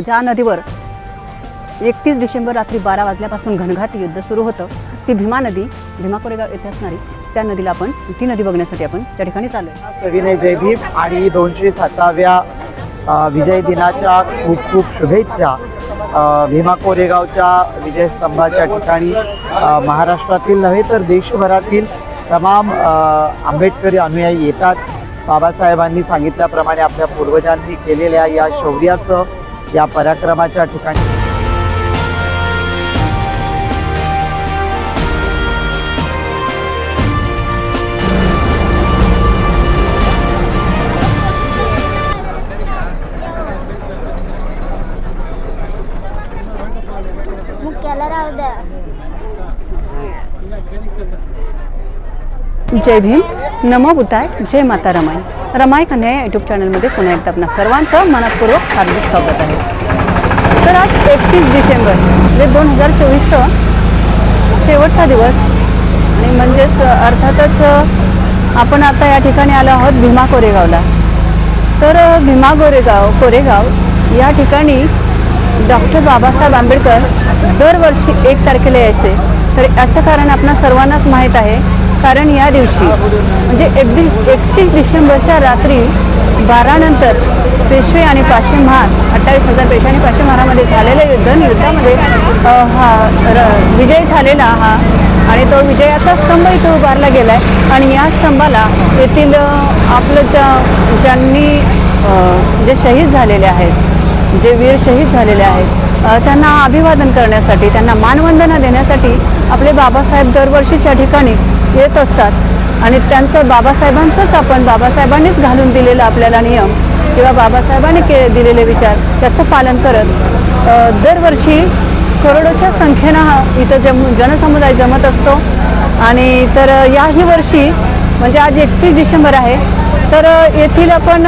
ज्या नदीवर. एकतीस डिसेंबर रात्री बारा वाजल्यापासून घनघाट युद्ध सुरू होतं. ती भीमा नदी भीमा कोरेगाव येथे असणारी त्या नदीला आपण ती नदी बघण्यासाठी आपण त्या ठिकाणी चालू आहे सविनय जय भीम आणि दोनशे साताव्या विजय दिनाच्या खूप खूप शुभेच्छा. भीमा कोरेगावच्या विजयस्तंभाच्या ठिकाणी महाराष्ट्रातील नव्हे तर देशभरातील तमाम आंबेडकरी अनुयायी येतात. बाबासाहेबांनी सांगितल्याप्रमाणे आपल्या पूर्वजांनी केलेल्या या शौर्याचं या पराक्रमाच्या ठिकाणी. जय भीम. नमो बुद्धाय जय माता रमाई. रमाई कन्या या यूट्यूब चॅनलमध्ये पुन्हा एकदा आपणा सर्वांचं मनपूर्वक हार्दिक स्वागत आहे. तर आज एकतीस डिसेंबर म्हणजे दोन हजार चोवीसचा शेवटचा दिवस आणि म्हणजेच अर्थातच आपण आता या ठिकाणी आलो आहोत भीमा कोरेगावला. तर भीमा गोरेगाव कोरेगाव या ठिकाणी डॉक्टर बाबासाहेब आंबेडकर दरवर्षी एक तारखेला यायचे. तर याचं कारण आपणा सर्वांनाच माहीत आहे. कारण या दिवशी म्हणजे एकतीस एकतीस डिसेंबरच्या रात्री बारानंतर पेशवे आणि पाचशे महार अठ्ठावीस हजार पेशवे आणि पाचशे महारामध्ये झालेलं युद्ध युद्धामध्ये हा र- विजय झालेला हा आणि तो विजयाचा स्तंभ इथे उभारला गेला आहे आणि या स्तंभाला येथील आपलं ज्या ज्यांनी जे शहीद झालेले आहेत जे वीर शहीद झालेले आहेत त्यांना अभिवादन करण्यासाठी त्यांना मानवंदना देण्यासाठी आपले बाबासाहेब दरवर्षीच्या ठिकाणी येत असतात. आणि त्यांचं बाबासाहेबांचंच आपण बाबासाहेबांनीच घालून दिलेला आपल्याला नियम किंवा बाबासाहेबांनी के दिलेले विचार त्याचं पालन करत दरवर्षी करोडोच्या संख्येनं हा इथं जम जनसमुदाय जमत असतो. आणि तर याही वर्षी म्हणजे आज एकतीस डिसेंबर आहे तर येथील आपण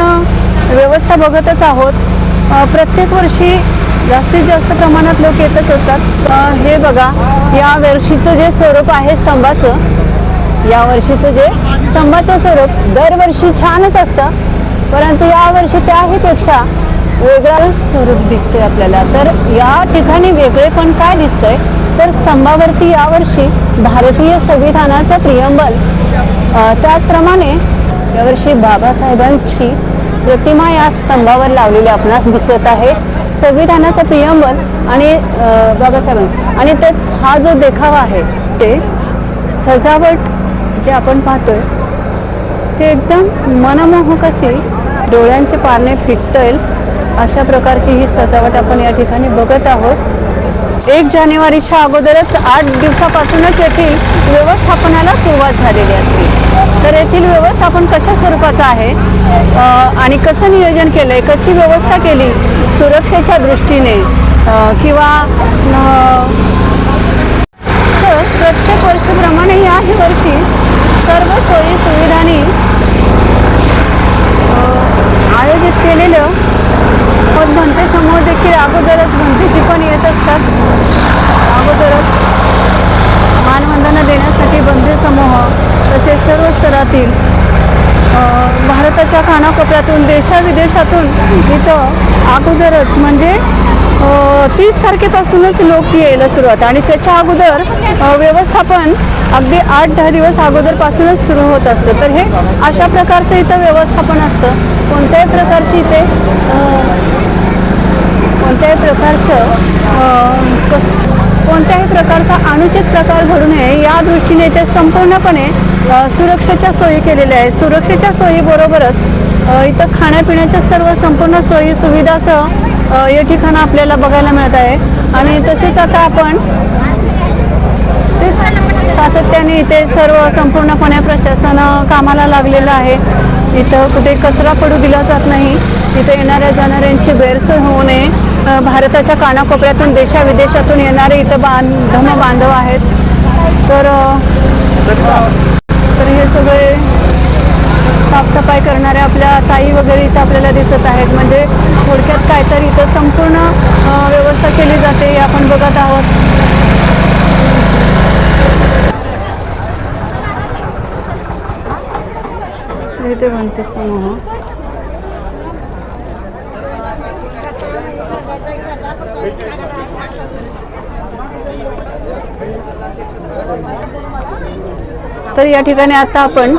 व्यवस्था बघतच आहोत. प्रत्येक वर्षी जास्तीत जास्त प्रमाणात लोक येतच असतात. हे बघा या वर्षीचं जे स्वरूप आहे स्तंभाचं या वर्षीचं जे स्तंभाचं स्वरूप दरवर्षी छानच असतं. परंतु यावर्षी त्याहीपेक्षा वेगळं स्वरूप दिसते आपल्याला. तर या ठिकाणी वेगळेपण काय दिसतंय? तर स्तंभावरती यावर्षी भारतीय संविधानाचं प्रियंबल त्याचप्रमाणे यावर्षी बाबासाहेबांची प्रतिमा या स्तंभावर लावलेली आपणास दिसत आहे. संविधानाचं प्रियंबल आणि बाबासाहेबांचं. आणि त्याच हा जो देखावा आहे ते सजावट जे आपण पाहतोय ते एकदम मनमोहक अशी डोळ्यांचे पारणे फिटतील अशा प्रकारची ही सजावट आपण या ठिकाणी बघत आहोत. एक जानेवारीच्या अगोदरच आठ दिवसापासूनच येथील व्यवस्थापनाला सुरुवात झालेली असते. तर येथील व्यवस्थापन कशा स्वरूपाचं आहे? आणि कसं नियोजन केलंय? कशी व्यवस्था केली? सुरक्षेच्या दृष्टीने किंवा तर प्रत्येक वर्षाप्रमाणे याही वर्षी सर्व सोयी सुविधांनी आयोजित केलेलं मग समूह देखील अगोदरच घंटेची पण येत असतात. अगोदरच मानवंदना देण्यासाठी बंधू समूह तसेच सर्व स्तरातील भारताच्या कानाकोपऱ्यातून देशाविदेशातून इथं अगोदरच म्हणजे तीस तारखेपासूनच लोक यायला सुरुवात आणि त्याच्या अगोदर व्यवस्थापन अगदी आठ दहा दिवस अगोदरपासूनच सुरू होत असतं. तर हे अशा प्रकारचं इथं व्यवस्थापन असतं. कोणत्याही प्रकारची इथे कोणत्याही प्रकारचं कोणत्याही प्रकारचा अनुचित प्रकार घडू नये या दृष्टीने इथे संपूर्णपणे सुरक्षेच्या सोयी केलेल्या आहेत. सुरक्षेच्या सोयीबरोबरच इथं खाण्यापिण्याच्या सर्व संपूर्ण सोयी सुविधासह हे या ठिकाणं आपल्याला बघायला मिळत आहे. आणि तसेच आता आपण तेच सातत्याने इथे सर्व संपूर्णपणे प्रशासन कामाला लागलेलं आहे. इथं कुठे कचरा पडू दिला जात नाही. इथं येणाऱ्या जाणाऱ्यांची गैरसोय होऊ नये. भारताच्या कानाकोपऱ्यातून देशाविदेशातून येणारे इथं बांध बांधव आहेत. तर तर हे सगळे साफसफाई करणाऱ्या आपल्या ताई वगैरे इथं आपल्याला दिसत आहेत. म्हणजे थोडक्यात काय तर इथं संपूर्ण व्यवस्था केली जाते आपण बघत आहोत. इथे म्हणते समूह. तर या ठिकाणी आता आपण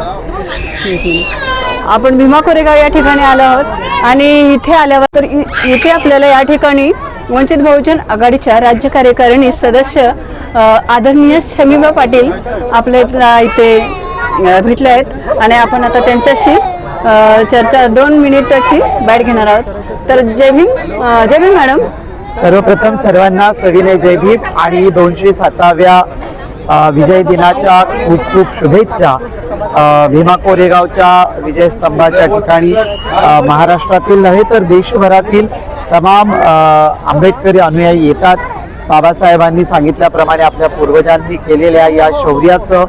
आपण भीमा कोरेगाव या ठिकाणी आलो आहोत. आणि इथे आल्यावर तर इ- इथे आपल्याला या ठिकाणी वंचित बहुजन आघाडीच्या राज्य कार्यकारिणी सदस्य आदरणीय शमीबा पाटील आपल्या इथे भेटले आहेत. आणि आपण आता त्यांच्याशी चर्चा दोन मिनिटाची बॅट घेणार आहोत. तर जय भीम जय भीम मॅडम. सर्वप्रथम सर्वांना सविनय जय भीम आणि दोनशे साताव्या विजय दिनाच्या खूप खूप शुभेच्छा. भीमा कोरेगावच्या विजयस्तंभाच्या ठिकाणी महाराष्ट्रातील नव्हे तर देशभरातील तमाम आंबेडकरी अनुयायी येतात. बाबासाहेबांनी सांगितल्याप्रमाणे आपल्या पूर्वजांनी केलेल्या या शौर्याचं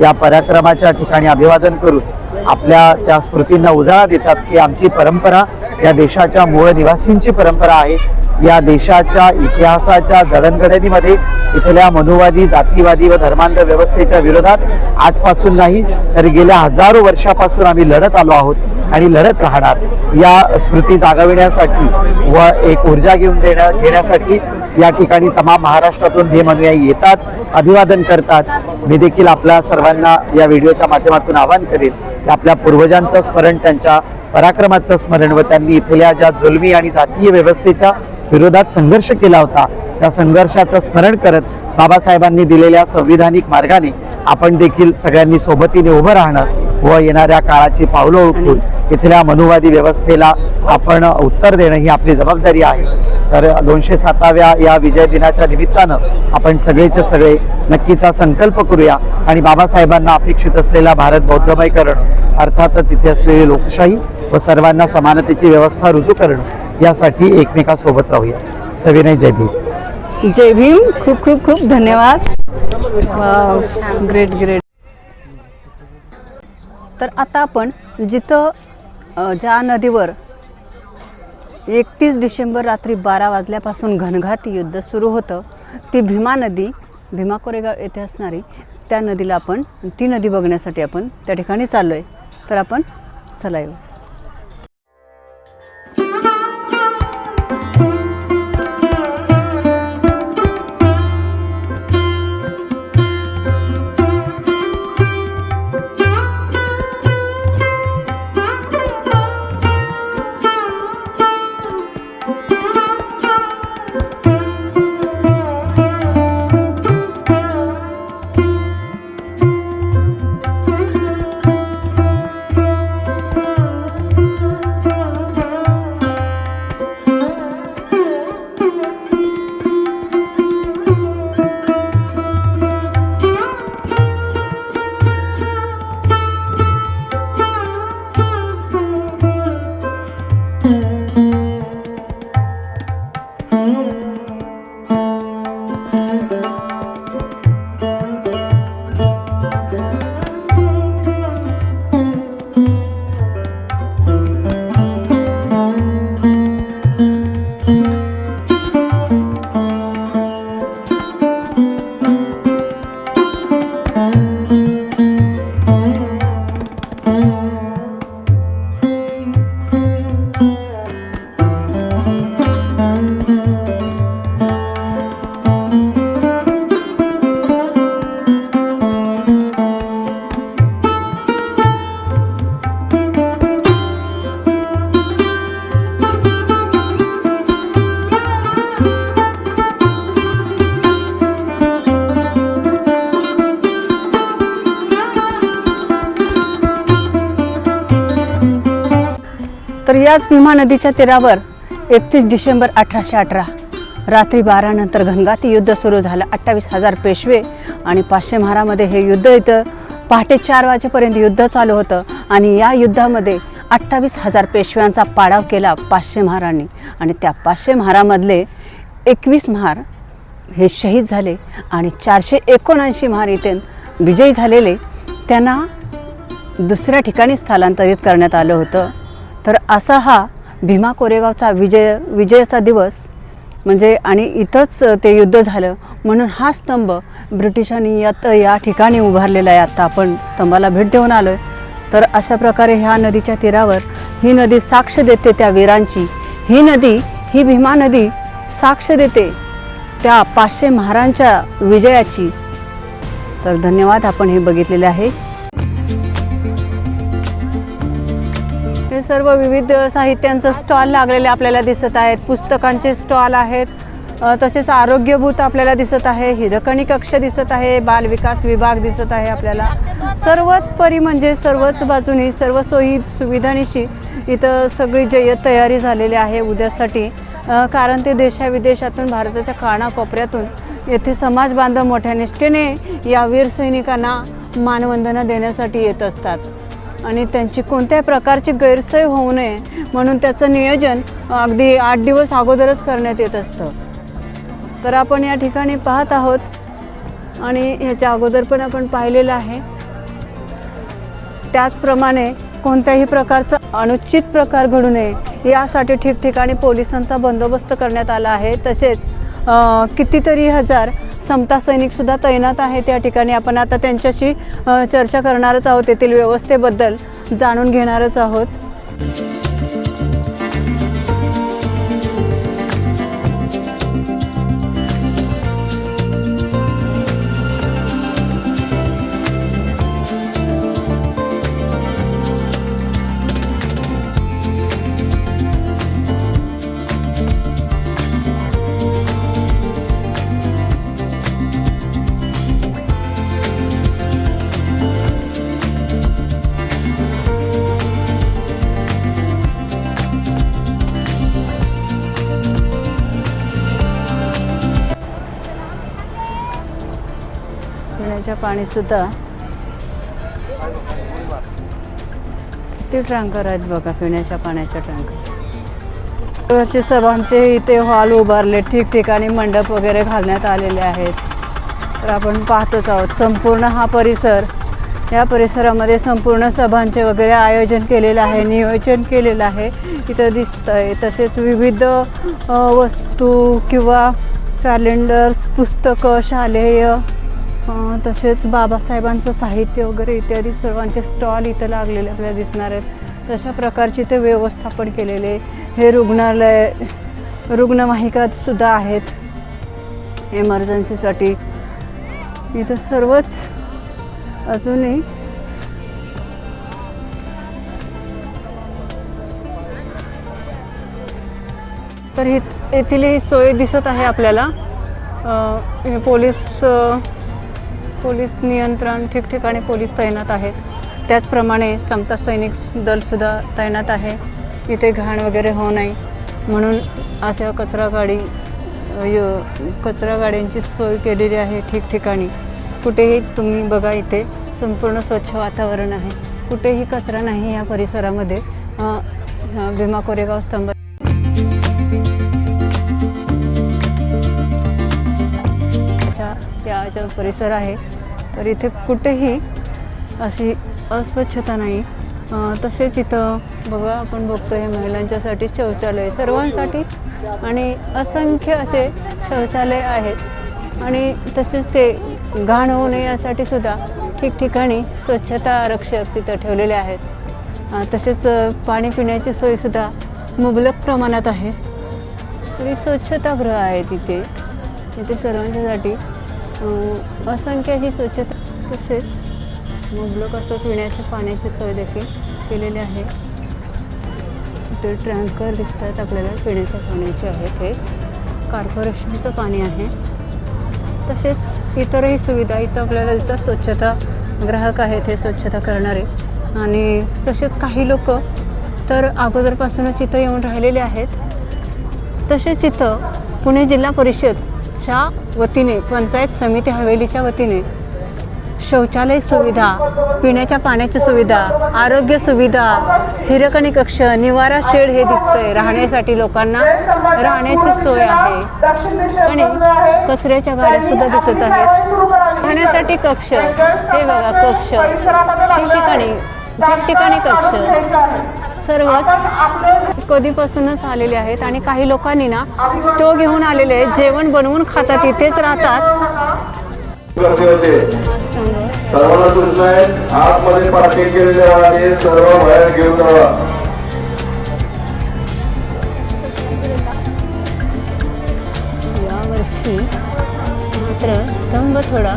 या पराक्रमाच्या ठिकाणी अभिवादन करून आपल्या त्या स्मृतींना उजाळा देतात की आमची परंपरा या देशाच्या मूळ निवासींची परंपरा आहे. या देशाच्या इतिहासाच्या जडणघडणीमध्ये इथल्या मनुवादी जातीवादी व धर्मांध व्यवस्थेच्या विरोधात आजपासून नाही तर गेल्या हजारो वर्षापासून आम्ही लढत आलो आहोत आणि लढत राहणार. या स्मृती जागविण्यासाठी व एक ऊर्जा घेऊन देण्या घेण्यासाठी या ठिकाणी तमाम महाराष्ट्रातून भीम अनुयायी येतात अभिवादन करतात. मी देखील आपल्या सर्वांना या व्हिडिओच्या माध्यमातून आवाहन करेन आपल्या पूर्वजांचं स्मरण त्यांच्या पराक्रमाचं स्मरण व त्यांनी इथल्या ज्या जुलमी आणि जातीय व्यवस्थेच्या विरोधात संघर्ष केला होता त्या संघर्षाचं स्मरण करत बाबासाहेबांनी दिलेल्या संविधानिक मार्गाने आपण देखील सगळ्यांनी सोबतीने उभं राहणं व येणाऱ्या काळाची पावलं ओळखून इथल्या मनुवादी व्यवस्थेला आपण उत्तर देणं ही आपली जबाबदारी आहे. तर दोनशे साताव्या या विजय दिनाच्या निमित्तानं आपण सगळेचे सगळे नक्कीचा संकल्प करूया. आणि बाबासाहेबांना अपेक्षित असलेला भारत बौद्धमयकरण अर्थातच इथे असलेली लोकशाही व सर्वांना समानतेची व्यवस्था रुजू करणं यासाठी एकमेकासोबत राहूया. सविनय जय भीम. जय भीम. खूप खूप खूप धन्यवाद. ग्रेट ग्रेट तर आता आपण जिथं ज्या नदीवर एकतीस डिसेंबर रात्री बारा वाजल्यापासून घनघाती युद्ध सुरू होतं. ती भीमा नदी भीमा कोरेगाव येथे असणारी त्या नदीला आपण ती नदी बघण्यासाठी आपण त्या ठिकाणी चाललो आहे तर आपण चला येऊ. तर याच भीमा नदीच्या तीरावर एकतीस डिसेंबर अठराशे अठरा रात्री बारानंतर घनघाती युद्ध सुरू झालं. अठ्ठावीस हजार पेशवे आणि पाचशे महारामध्ये हे युद्ध इथं पहाटे चार वाजेपर्यंत युद्ध चालू होतं आणि या युद्धामध्ये अठ्ठावीस हजार पेशव्यांचा पाडाव केला पाचशे महारांनी आणि त्या पाचशे महारामधले एकवीस महार हे शहीद झाले आणि चारशे एकोणऐंशी महार इथे विजयी झालेले. त्यांना दुसऱ्या ठिकाणी स्थलांतरित करण्यात आलं होतं. तर असा हा भीमा कोरेगावचा विजय विजयाचा दिवस म्हणजे आणि इथंच ते युद्ध झालं. म्हणून हा स्तंभ ब्रिटिशांनी यात या ठिकाणी उभारलेला आहे. आता आपण स्तंभाला भेट देऊन आलो आहे तर अशा प्रकारे ह्या नदीच्या तीरावर ही नदी साक्ष देते त्या वीरांची. ही नदी ही भीमा नदी साक्ष देते त्या पाचशे महारांच्या विजयाची. तर धन्यवाद आपण हे बघितलेले आहे. सर्व विविध साहित्यांचं स्टॉल लागलेले आपल्याला दिसत आहेत. पुस्तकांचे स्टॉल आहेत. तसेच आरोग्यभूत आपल्याला दिसत आहे. हिरकणी कक्ष दिसत आहे. बालविकास विभाग दिसत आहे आपल्याला. सर्वच परी म्हणजे सर्वच बाजूनी सर्व सोयी सुविधांशी इथं सगळी जय्यत तयारी झालेली आहे उद्यासाठी. कारण ते देशाविदेशातून भारताच्या कानाकोपऱ्यातून येथे समाज बांधव मोठ्या निष्ठेने या वीर सैनिकांना मानवंदना देण्यासाठी येत असतात. आणि त्यांची कोणत्याही प्रकारची गैरसोय होऊ नये म्हणून त्याचं नियोजन अगदी आठ दिवस अगोदरच करण्यात येत असतं. तर आपण या ठिकाणी पाहत आहोत आणि ह्याच्या अगोदर पण आपण पाहिलेलं आहे. त्याचप्रमाणे कोणत्याही प्रकारचा अनुचित प्रकार घडू नये यासाठी ठिकठिकाणी पोलिसांचा बंदोबस्त करण्यात आला आहे. तसेच कितीतरी हजार समता सैनिकसुद्धा तैनात आहेत या ठिकाणी. आपण आता त्यांच्याशी चर्चा करणारच आहोत येथील व्यवस्थेबद्दल जाणून घेणारच आहोत. पिण्याच्या पाणीसुद्धा किती टँकर आहेत बघा पिण्याच्या पाण्याच्या टँकर सभांचे इथे हॉल उभारले ठिकठिकाणी मंडप वगैरे घालण्यात आलेले आहेत. तर आपण पाहतोच आहोत संपूर्ण हा परिसर या परिसरामध्ये संपूर्ण सभांचे वगैरे आयोजन केलेलं आहे नियोजन केलेलं आहे. इथं दिसतं आहे तसेच विविध वस्तू किंवा कॅलेंडर्स पुस्तकं शालेय तसेच बाबासाहेबांचं साहित्य वगैरे इत्यादी सर्वांचे स्टॉल इथं लागलेले आपल्याला दिसणार आहेत. तशा प्रकारची ते व्यवस्थापन केलेले हे रुग्णालय रुग्णवाहिकासुद्धा आहेत. इमर्जन्सीसाठी इथं सर्वच अजूनही तर ही येथील ही सोय दिसत आहे आपल्याला. हे पोलीस पोलीस नियंत्रण ठिकठिकाणी पोलीस तैनात आहेत. त्याचप्रमाणे समता सैनिक दलसुद्धा तैनात आहे. इथे घाण वगैरे होऊ नये. म्हणून अशा कचरा गाडी कचरा गाड्यांची सोय केलेली आहे ठिकठिकाणी. कुठेही तुम्ही बघा इथे संपूर्ण स्वच्छ वातावरण आहे. कुठेही कचरा नाही या परिसरामध्ये. भीमा कोरेगाव स्तंभ या जो परिसर आहे. तर इथे कुठेही अशी अस्वच्छता नाही. तसेच इथं बघा आपण बघतो हे महिलांच्यासाठी शौचालय सर्वांसाठी आणि असंख्य असे शौचालय आहेत. आणि तसेच ते घाण होऊ नये यासाठी सुद्धा ठिकठिकाणी स्वच्छता आरक्षक तिथं ठेवलेले आहेत. तसेच पाणी पिण्याची सोयसुद्धा मुबलक प्रमाणात आहे. तरी स्वच्छतागृह आहे तिथे. इथे सर्वांच्यासाठी असंख्य अशी स्वच्छता तसेच मुबलक असं पिण्याच्या पाण्याची सोय देखील केलेली आहे. इथे ट्रँकर दिसतात आपल्याला पिण्याच्या पाण्याचे आहेत हे. कॉर्पोरेशनचं पाणी आहे. तसेच इतरही सुविधा इथं आपल्याला इथं स्वच्छता ग्राहक आहेत हे स्वच्छता करणारे. आणि तसेच काही लोक तर अगोदरपासूनच इथं येऊन राहिलेले आहेत. तसेच इथं पुणे जिल्हा परिषद परिषदच्या वतीने पंचायत समिती हवेलीच्या वतीने शौचालय सुविधा पिण्याच्या पाण्याची सुविधा आरोग्य सुविधा हिरकणी कक्ष निवारा शेड हे दिसतंय राहण्यासाठी लोकांना. राहण्याची सोय आहे. आणि कचऱ्याच्या गाड्या सुद्धा दिसत आहेत. राहण्यासाठी कक्ष. हे बघा कक्ष. ठिकठिकाणी ठिकठिकाणी कक्ष. सर्व कधीपासूनच आलेले आहेत आणि काही लोकांनी ना स्टो घेऊन आलेले आहेत जेवण बनवून खातात इथेच राहतात. गर्दी होते सर्वांना सूचना आहे. आतमध्ये पार्किंग केलेले आहे सर्व बाहेर घेऊन जावा यावर्षी मात्र स्तंभ थोडा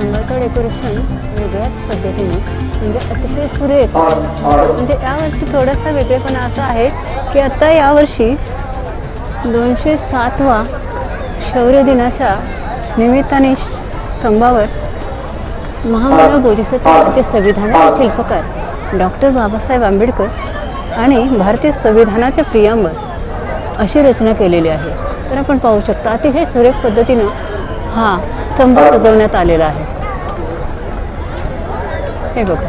स्तंभाचं डेकोरेशन वेगळ्याच पद्धतीने म्हणजे अतिशय सुरेख. म्हणजे यावर्षी थोडासा वेगळेपणा असा आहे की आता यावर्षी दोनशे सातवा शौर्य दिनाच्या निमित्ताने स्तंभावर महामानव बोधिसत्व भारतीय संविधानाचे शिल्पकार डॉक्टर बाबासाहेब आंबेडकर आणि भारतीय संविधानाच्या प्रियांबर अशी रचना केलेली आहे. तर आपण पाहू शकता अतिशय सुरेख पद्धतीनं हा स्तंभ सजवण्यात आलेला आहे. हे बघा.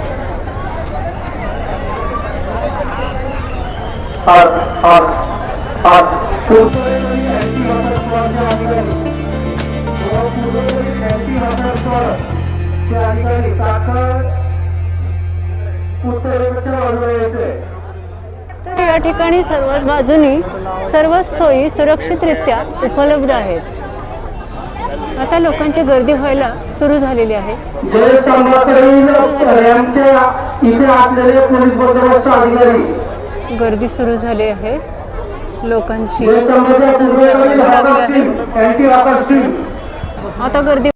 तर या ठिकाणी सर्वच बाजूनी सर्वच सोयी सुरक्षितरित्या उपलब्ध आहेत. आता लोकांची गर्दी व्हायला सुरू झालेली आहे. गर्दी सुरू झाली आहे. लोकांची आता गर्दी